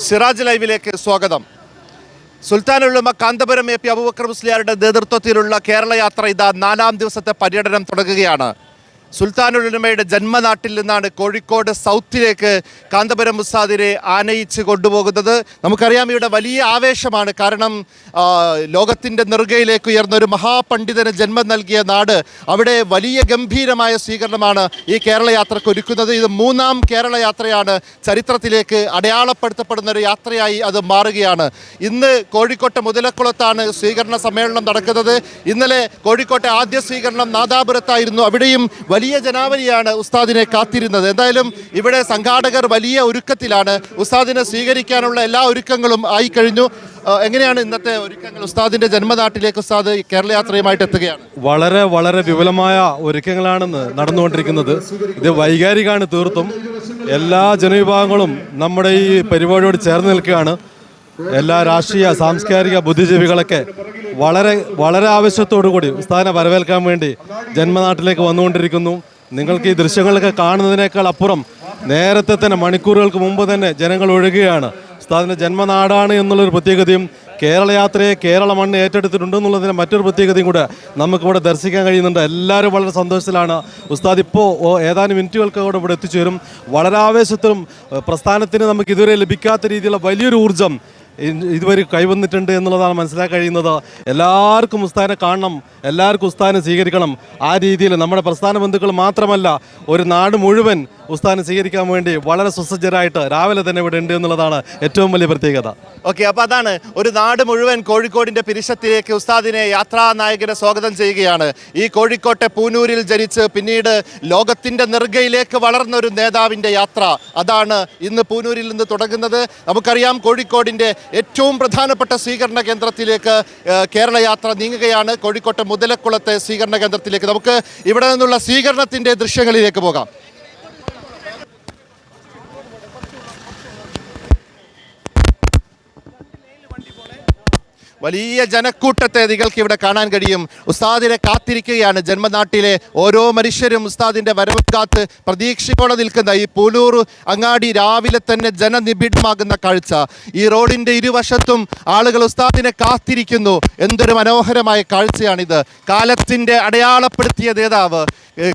സിറാജ് ലൈവിലേക്ക് സ്വാഗതം. സുൽത്താനുള്ളുമ കാന്തപുരം എ പി അബൂബക്കർ മുസ്ലിയാരുടെ നേതൃത്വത്തിലുള്ള കേരള യാത്ര ഇതാ നാലാം ദിവസത്തെ പര്യടനം തുടങ്ങുകയാണ്. സുൽത്താനുള്ളുമയുടെ ജന്മനാട്ടിൽ നിന്നാണ് കോഴിക്കോട് സൗത്തിലേക്ക് കാന്തപുരം മുസാദിനെ ആനയിച്ച് കൊണ്ടുപോകുന്നത്. നമുക്കറിയാം ഇവിടെ വലിയ ആവേശമാണ്. കാരണം ലോകത്തിന്റെ നെറുകയിലേക്ക് ഉയർന്ന ഒരു മഹാപണ്ഡിതന് ജന്മം നൽകിയ നാട് അവിടെ വലിയ ഗംഭീരമായ സ്വീകരണമാണ് ഈ കേരള യാത്രയ്ക്ക് ഒരുക്കുന്നത്. ഇത് മൂന്നാം കേരള യാത്രയാണ്. ചരിത്രത്തിലേക്ക് അടയാളപ്പെടുത്തപ്പെടുന്ന ഒരു യാത്രയായി അത് മാറുകയാണ്. ഇന്ന് കോഴിക്കോട്ടെ മുതലക്കുളത്താണ് സ്വീകരണ സമ്മേളനം നടക്കുന്നത്. ഇന്നലെ കോഴിക്കോട്ടെ ആദ്യ സ്വീകരണം നാദാപുരത്തായിരുന്നു. അവിടെയും ജനാവലിയാണ് ഉസ്താദിനെ കാത്തിരുന്നത്. എന്തായാലും ഇവിടെ സംഘാടകർ വലിയ ഒരുക്കത്തിലാണ് ഉസ്താദിനെ സ്വീകരിക്കാനുള്ള എല്ലാ ഒരുക്കങ്ങളും ആയി കഴിഞ്ഞു. എങ്ങനെയാണ് ഇന്നത്തെ ഒരുക്കങ്ങൾ ഉസ്താദിന്റെ ജന്മനാട്ടിലേക്ക് ഉസ്താദ് ഈ കേരള യാത്രയുമായിട്ട് എത്തുകയാണ്? വളരെ വളരെ വിപുലമായ ഒരുക്കങ്ങളാണെന്ന് നടന്നുകൊണ്ടിരിക്കുന്നത്. ഇത് വൈകാരികമാണ് തീർത്തും. എല്ലാ ജനവിഭാഗങ്ങളും നമ്മുടെ ഈ പരിപാടിയോട് ചേർന്ന് നിൽക്കുകയാണ്. എല്ലാ രാഷ്ട്രീയ സാംസ്കാരിക ബുദ്ധിജീവികളൊക്കെ വളരെ വളരെ ആവശ്യത്തോടു കൂടി ഉസ്താദിനെ വരവേൽക്കാൻ വേണ്ടി ജന്മനാട്ടിലേക്ക് വന്നുകൊണ്ടിരിക്കുന്നു. നിങ്ങൾക്ക് ഈ ദൃശ്യങ്ങളൊക്കെ കാണുന്നതിനേക്കാൾ അപ്പുറം നേരത്തെ തന്നെ മണിക്കൂറുകൾക്ക് മുമ്പ് തന്നെ ജനങ്ങൾ ഒഴുകുകയാണ്. ഉസ്താദിന്റെ ജന്മനാടാണ് എന്നുള്ളൊരു പ്രത്യേകതയും കേരള യാത്രയെ കേരള മണ്ണ് ഏറ്റെടുത്തിട്ടുണ്ട് എന്നുള്ളതിന് മറ്റൊരു പ്രത്യേകതയും കൂടെ നമുക്കിവിടെ ദർശിക്കാൻ കഴിയുന്നുണ്ട്. എല്ലാവരും വളരെ സന്തോഷത്തിലാണ്. ഉസ്താദ് ഇപ്പോൾ ഏതാനും മിനിറ്റുകൾക്കോടെ ഇവിടെ എത്തിച്ചേരും. വളരെ ആവേശത്തിലും പ്രസ്ഥാനത്തിന് നമുക്ക് ഇതുവരെ ലഭിക്കാത്ത രീതിയിലുള്ള വലിയൊരു ഊർജം ഇതുവരെ കൈവന്നിട്ടുണ്ട് എന്നുള്ളതാണ് മനസ്സിലാക്കാൻ കഴിയുന്നത് എല്ലാവർക്കും ഉസ്താനെ കാണണം. എല്ലാവർക്കും ഉസ്താനെ സ്വീകരിക്കണം. ആ രീതിയിൽ നമ്മുടെ പ്രസ്ഥാന ബന്ധുക്കൾ മാത്രമല്ല ഒരു നാട് മുഴുവൻ ഉസ്താനെ സ്വീകരിക്കാൻ വേണ്ടി വളരെ സുസജ്ജരായിട്ട് രാവിലെ തന്നെ ഇവിടെ ഉണ്ട് എന്നുള്ളതാണ് ഏറ്റവും വലിയ പ്രത്യേകത. ഓക്കെ അപ്പോൾ അതാണ്. ഒരു നാട് മുഴുവൻ കോഴിക്കോടിന്റെ പിരിശത്തിലേക്ക് ഉസ്താദിനെ യാത്രാ നായകനെ സ്വാഗതം ചെയ്യുകയാണ്. ഈ കോഴിക്കോട്ടെ പൂനൂരിൽ ജനിച്ച് പിന്നീട് ലോകത്തിന്റെ നെറുകയിലേക്ക് വളർന്ന ഒരു നേതാവിന്റെ യാത്ര. അതാണ് ഇന്ന് പൂനൂരിൽ നിന്ന് തുടങ്ങുന്നത്. നമുക്കറിയാം കോഴിക്കോടിന്റെ ഏറ്റവും പ്രധാനപ്പെട്ട സ്വീകരണ കേന്ദ്രത്തിലേക്ക് കേരള യാത്ര നീങ്ങുകയാണ്. കോഴിക്കോട്ടെ മുതലക്കുളത്തെ സ്വീകരണ കേന്ദ്രത്തിലേക്ക്. നമുക്ക് ഇവിടെ നിന്നുള്ള സ്വീകരണത്തിന്റെ ദൃശ്യങ്ങളിലേക്ക് പോകാം. വലിയ ജനക്കൂട്ടത്തെ നിങ്ങൾക്ക് ഇവിടെ കാണാൻ കഴിയും. ഉസ്താദിനെ കാത്തിരിക്കുകയാണ് ജന്മനാട്ടിലെ ഓരോ മനുഷ്യരും ഉസ്താദിന്റെ വരവ് കാത്ത് പ്രതീക്ഷയോടെ നിൽക്കുന്ന ഈ പൂലൂർ അങ്ങാടി രാവിലെ തന്നെ ജനനിബിഡമാകുന്ന കാഴ്ച. ഈ റോഡിന്റെ ഇരുവശത്തും ആളുകൾ ഉസ്താദിനെ കാത്തിരിക്കുന്നു. എന്തൊരു മനോഹരമായ കാഴ്ചയാണിത്. കാലത്തിന്റെ അടയാളപ്പെടുത്തിയ നേതാവ്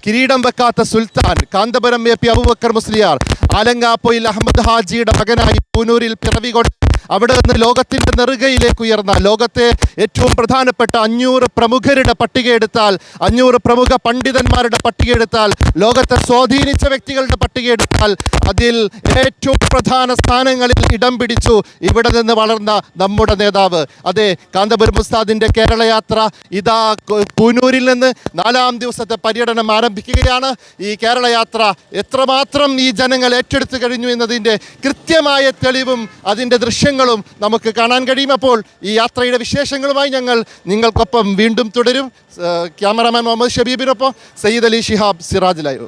കിരീടം വെക്കാത്ത സുൽത്താൻ കാന്തപുരം എ പി അബുബക്കർ മുസ്ലിയാർ ആലങ്ങാപ്പൊയിൽ അഹമ്മദ് ഹാജിയുടെ മകനായി പൂനൂരിൽ പിറവി കൊണ്ട് അവിടെ നിന്ന് ലോകത്തിന്റെ നെറുകയിലേക്ക് ഉയർന്ന ലോകത്തെ ഏറ്റവും പ്രധാനപ്പെട്ട അഞ്ഞൂറ് പ്രമുഖരുടെ പട്ടിക എടുത്താൽ അഞ്ഞൂറ് പ്രമുഖ പണ്ഡിതന്മാരുടെ പട്ടിക എടുത്താൽ ലോകത്തെ സ്വാധീനിച്ച വ്യക്തികളുടെ പട്ടിക എടുത്താൽ അതിൽ ഏറ്റവും പ്രധാന സ്ഥാനങ്ങളിൽ ഇടം പിടിച്ചു ഇവിടെ നിന്ന് വളർന്ന നമ്മുടെ നേതാവ്. അതെ കാന്തപുരം ഉസ്താദിന്റെ കേരള യാത്ര ഇതാ പൂനൂരിൽ നിന്ന് നാലാം ദിവസത്തെ പര്യടനം ആരംഭിക്കുകയാണ്. ഈ കേരള യാത്ര എത്രമാത്രം ഈ ജനങ്ങൾ ഏറ്റെടുത്തു കഴിഞ്ഞു എന്നതിന്റെ കൃത്യമായ തെളിവും അതിന്റെ ദൃശ്യങ്ങളും നമുക്ക് കാണാൻ കഴിയും. അപ്പോൾ ഈ യാത്രയുടെ വിശേഷങ്ങളുമായി ഞങ്ങൾ നിങ്ങൾക്കൊപ്പം വീണ്ടും തുടരും. Cameraman Muhammad ഷബീബിനൊപ്പം Sayyid Ali Shihab Siraj live